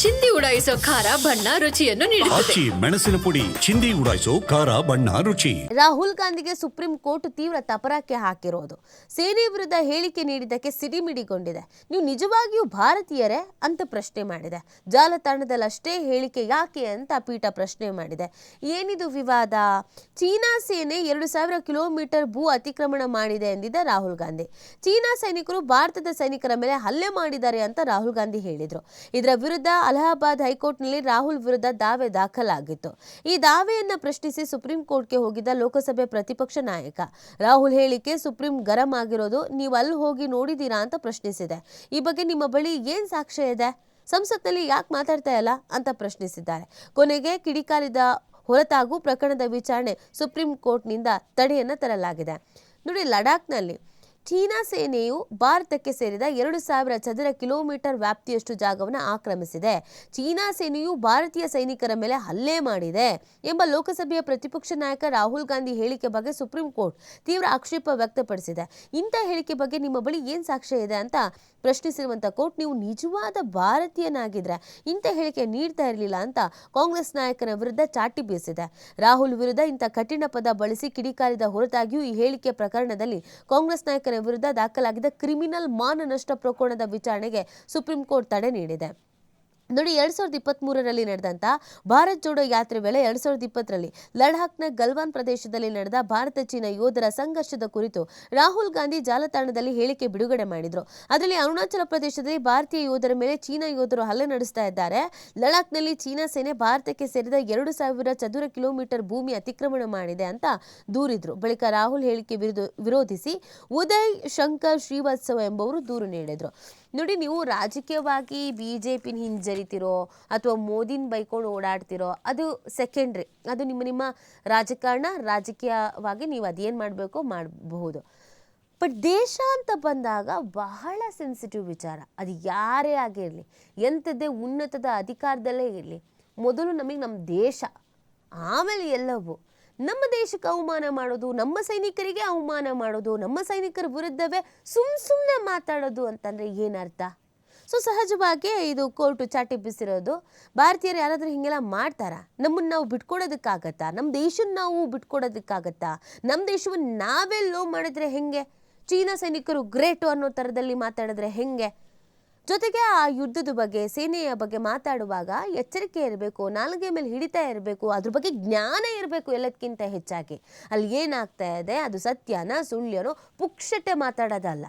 ಚಿಂದಿ ಉಡಾಯಿಸೋ ಖಾರ ಬಣ್ಣ ರುಚಿಯನ್ನು ನೀಡುತ್ತದೆ. ಆಚಿ ಮೆಣಸಿನ ಪುಡಿ ಚಿಂದಿ ಉಡಾಯಿಸೋ ಖಾರ ಬಣ್ಣ ರುಚಿ. ರಾಹುಲ್ ಗಾಂಧಿಗೆ ಸುಪ್ರೀಂ ಕೋರ್ಟ್ ತೀವ್ರ ತಪರಾಕೆ ಹಾಕಿರೋದು. ಸೇನೆ ವಿರುದ್ಧ ಹೇಳಿಕೆ ನೀಡಿದ್ದಕ್ಕೆ ಸಿಡಿಮಿಡಿಗೊಂಡಿದೆ. ನೀವು ನಿಜವಾಗಿಯೂ ಭಾರತೀಯರೇ ಅಂತ ಪ್ರಶ್ನೆ ಮಾಡಿದೆ. ಜಾಲತಾಣದಲ್ಲಷ್ಟೇ ಹೇಳಿಕೆ ಯಾಕೆ ಅಂತ ಪೀಠ ಪ್ರಶ್ನೆ ಮಾಡಿದೆ. ಏನಿದು ವಿವಾದ? ಚೀನಾ ಸೇನೆ ಎರಡು ಸಾವಿರ ಕಿಲೋಮೀಟರ್ ಭೂ ಅತಿಕ್ರಮಣ ಮಾಡಿದೆ ಎಂದಿದ್ದ ರಾಹುಲ್ ಗಾಂಧಿ. ಚೀನಾ ಸೈನಿಕರು ಭಾರತದ ಸೈನಿಕರ ಮೇಲೆ ಹಲ್ಲೆ ಮಾಡಿದ್ದಾರೆ ಅಂತ ರಾಹುಲ್ ಗಾಂಧಿ ಹೇಳಿದ್ರು. ಇದರ ವಿರುದ್ಧ ಅಲಹಾಬಾದ್ ಹೈಕೋರ್ಟ್ನಲ್ಲಿ ರಾಹುಲ್ ವಿರುದ್ಧ ದಾವೆ ದಾಖಲಾಗಿತ್ತು. ಈ ದಾವೆಯನ್ನು ಪ್ರಶ್ನಿಸಿ ಸುಪ್ರೀಂ ಕೋರ್ಟ್ಗೆ ಹೋಗಿದ್ದ ಲೋಕಸಭೆ ಪ್ರತಿಪಕ್ಷ ನಾಯಕ. ರಾಹುಲ್ ಹೇಳಿಕೆ ಸುಪ್ರೀಂ ಗರಂ ಆಗಿರೋದು ನೀವು ಅಲ್ಲಿ ಹೋಗಿ ನೋಡಿದೀರಾ ಅಂತ ಪ್ರಶ್ನಿಸಿದೆ. ಈ ಬಗ್ಗೆ ನಿಮ್ಮ ಬಳಿ ಏನು ಸಾಕ್ಷ್ಯ ಇದೆ? ಸಂಸತ್ನಲ್ಲಿ ಯಾಕೆ ಮಾತಾಡ್ತಾ ಇಲ್ಲ ಅಂತ ಪ್ರಶ್ನಿಸಿದ್ದಾರೆ. ಕೊನೆಗೆ ಕಿಡಿಕಾರಿದ ಹೊರತಾಗೂ ಪ್ರಕರಣದ ವಿಚಾರಣೆ ಸುಪ್ರೀಂ ಕೋರ್ಟ್ನಿಂದ ತಡೆಯನ್ನು ತರಲಾಗಿದೆ. ನೋಡಿ ಲಡಾಖ್ನಲ್ಲಿ ಚೀನಾ ಸೇನೆಯು ಭಾರತಕ್ಕೆ ಸೇರಿದ ಎರಡು ಸಾವಿರ ಚದರ ಕಿಲೋಮೀಟರ್ ವ್ಯಾಪ್ತಿಯಷ್ಟು ಜಾಗವನ್ನು ಆಕ್ರಮಿಸಿದೆ. ಚೀನಾ ಸೇನೆಯು ಭಾರತೀಯ ಸೈನಿಕರ ಮೇಲೆ ಹಲ್ಲೆ ಮಾಡಿದೆ ಎಂಬ ಲೋಕಸಭೆಯ ಪ್ರತಿಪಕ್ಷ ನಾಯಕ ರಾಹುಲ್ ಗಾಂಧಿ ಹೇಳಿಕೆ ಬಗ್ಗೆ ಸುಪ್ರೀಂ ಕೋರ್ಟ್ ತೀವ್ರ ಆಕ್ಷೇಪ ವ್ಯಕ್ತಪಡಿಸಿದೆ. ಇಂಥ ಹೇಳಿಕೆ ಬಗ್ಗೆ ನಿಮ್ಮ ಬಳಿ ಏನು ಸಾಕ್ಷ್ಯ ಇದೆ ಅಂತ ಪ್ರಶ್ನಿಸಿರುವಂಥ ಕೋರ್ಟ್, ನೀವು ನಿಜವಾದ ಭಾರತೀಯನಾಗಿದ್ರೆ ಇಂಥ ಹೇಳಿಕೆ ನೀಡ್ತಾ ಇರಲಿಲ್ಲ ಅಂತ ಕಾಂಗ್ರೆಸ್ ನಾಯಕನ ವಿರುದ್ಧ ಚಾಟಿ ಬೀಸಿದೆ. ರಾಹುಲ್ ವಿರುದ್ಧ ಇಂಥ ಕಠಿಣ ಪದ ಬಳಸಿ ಕಿಡಿಕಾರಿದ ಹೊರತಾಗಿಯೂ ಈ ಹೇಳಿಕೆ ಪ್ರಕರಣದಲ್ಲಿ ಕಾಂಗ್ರೆಸ್ ವಿರುದ್ಧ ದಾಖಲಾಗಿದ್ದ ಕ್ರಿಮಿನಲ್ ಮಾನನಷ್ಟ ಪ್ರಕರಣದ ವಿಚಾರಣೆಗೆ ಸುಪ್ರೀಂ ಕೋರ್ಟ್ ತಡೆ ನೀಡಿದೆ. ನೋಡಿ, ಎರಡ್ ಸಾವಿರದ ಇಪ್ಪತ್ತ್ ಮೂರರಲ್ಲಿ ನಡೆದಂತ ಭಾರತ್ ಜೋಡೋ ಯಾತ್ರೆ ವೇಳೆ ಎರಡ್ ಸಾವಿರದ ಇಪ್ಪತ್ತರಲ್ಲಿ ಲಡಾಖ್ನ ಗಲ್ವಾನ್ ಪ್ರದೇಶದಲ್ಲಿ ನಡೆದ ಭಾರತ ಚೀನಾ ಯೋಧರ ಸಂಘರ್ಷದ ಕುರಿತು ರಾಹುಲ್ ಗಾಂಧಿ ಜಾಲತಾಣದಲ್ಲಿ ಹೇಳಿಕೆ ಬಿಡುಗಡೆ ಮಾಡಿದ್ರು. ಅದರಲ್ಲಿ ಅರುಣಾಚಲ ಪ್ರದೇಶದಲ್ಲಿ ಭಾರತೀಯ ಯೋಧರ ಮೇಲೆ ಚೀನಾ ಯೋಧರು ಹಲ್ಲೆ ನಡೆಸ್ತಾ ಇದ್ದಾರೆ. ಲಡಾಖ್ನಲ್ಲಿ ಚೀನಾ ಸೇನೆ ಭಾರತಕ್ಕೆ ಸೇರಿದ ಎರಡು ಸಾವಿರ ಚದುರ ಕಿಲೋಮೀಟರ್ ಭೂಮಿ ಅತಿಕ್ರಮಣ ಮಾಡಿದೆ ಅಂತ ದೂರಿದ್ರು. ಬಳಿಕ ರಾಹುಲ್ ಹೇಳಿಕೆ ವಿರೋಧಿಸಿ ಉದಯ್ ಶಂಕರ್ ಶ್ರೀವಾತ್ಸವ ಎಂಬವರು ದೂರು ನೀಡಿದ್ರು. ನೋಡಿ, ನೀವು ರಾಜಕೀಯವಾಗಿ ಬಿಜೆಪಿ ಜೆ ಪಿನ ಅಥವಾ ಮೋದಿನ ಬೈಕೊಂಡು ಓಡಾಡ್ತಿರೋ, ಅದು ಸೆಕೆಂಡ್ರಿ ಅದು ನಿಮ್ಮ ನಿಮ್ಮ ರಾಜಕಾರಣ, ರಾಜಕೀಯವಾಗಿ ನೀವು ಅದೇನು ಮಾಡಬೇಕು, ಮಾಡಬಹುದು. ಬಟ್ ದೇಶ ಅಂತ ಬಂದಾಗ ಬಹಳ ಸೆನ್ಸಿಟಿವ್ ವಿಚಾರ. ಅದು ಯಾರೇ ಆಗಿರಲಿ, ಎಂಥದ್ದೇ ಉನ್ನತದ ಅಧಿಕಾರದಲ್ಲೇ ಇರಲಿ, ಮೊದಲು ನಮಗೆ ನಮ್ಮ ದೇಶ, ಆಮೇಲೆ ಎಲ್ಲವೂ. ನಮ್ಮ ದೇಶಕ್ಕೆ ಅವಮಾನ ಮಾಡೋದು, ನಮ್ಮ ಸೈನಿಕರಿಗೆ ಅವಮಾನ ಮಾಡೋದು, ನಮ್ಮ ಸೈನಿಕರ ವಿರುದ್ಧವೇ ಸುಮ್ ಸುಮ್ಮನೆ ಮಾತಾಡೋದು ಅಂತಂದ್ರೆ ಏನರ್ಥ ಸೊ ಸಹಜವಾಗಿ ಇದು ಕೋರ್ಟು ಚಾಟಿ ಬಿಸಿರೋದು. ಭಾರತೀಯರು ಯಾರಾದರೂ ಹಿಂಗೆಲ್ಲ ಮಾಡ್ತಾರಾ? ನಮ್ಮನ್ನು ನಾವು ಬಿಟ್ಕೊಡೋದಕ್ಕಾಗತ್ತಾ? ನಮ್ಮ ದೇಶನ ನಾವು ಬಿಟ್ಕೊಡೋದಕ್ಕಾಗತ್ತಾ? ನಮ್ಮ ದೇಶವನ್ನು ನಾವೇ ಲೋ ಮಾಡಿದ್ರೆ ಹೆಂಗೆ? ಚೀನಾ ಸೈನಿಕರು ಗ್ರೇಟು ಅನ್ನೋ ಥರದಲ್ಲಿ ಮಾತಾಡಿದ್ರೆ ಹೆಂಗೆ? ಜೊತೆಗೆ ಆ ಯುದ್ಧದ ಬಗ್ಗೆ, ಸೇನೆಯ ಬಗ್ಗೆ ಮಾತಾಡುವಾಗ ಎಚ್ಚರಿಕೆ ಇರಬೇಕು, ನಾಲ್ಗೆ ಮೇಲೆ ಹಿಡಿತಾ ಇರಬೇಕು, ಅದ್ರ ಬಗ್ಗೆ ಜ್ಞಾನ ಇರಬೇಕು ಎಲ್ಲದಕ್ಕಿಂತ ಹೆಚ್ಚಾಗಿ. ಅಲ್ಲಿ ಏನಾಗ್ತಾ ಇದೆ? ಅದು ಸತ್ಯನ ಸುಳ್ಳ್ಯನೋ ಪುಕ್ಷಟೆ ಮಾತಾಡೋದಲ್ಲ.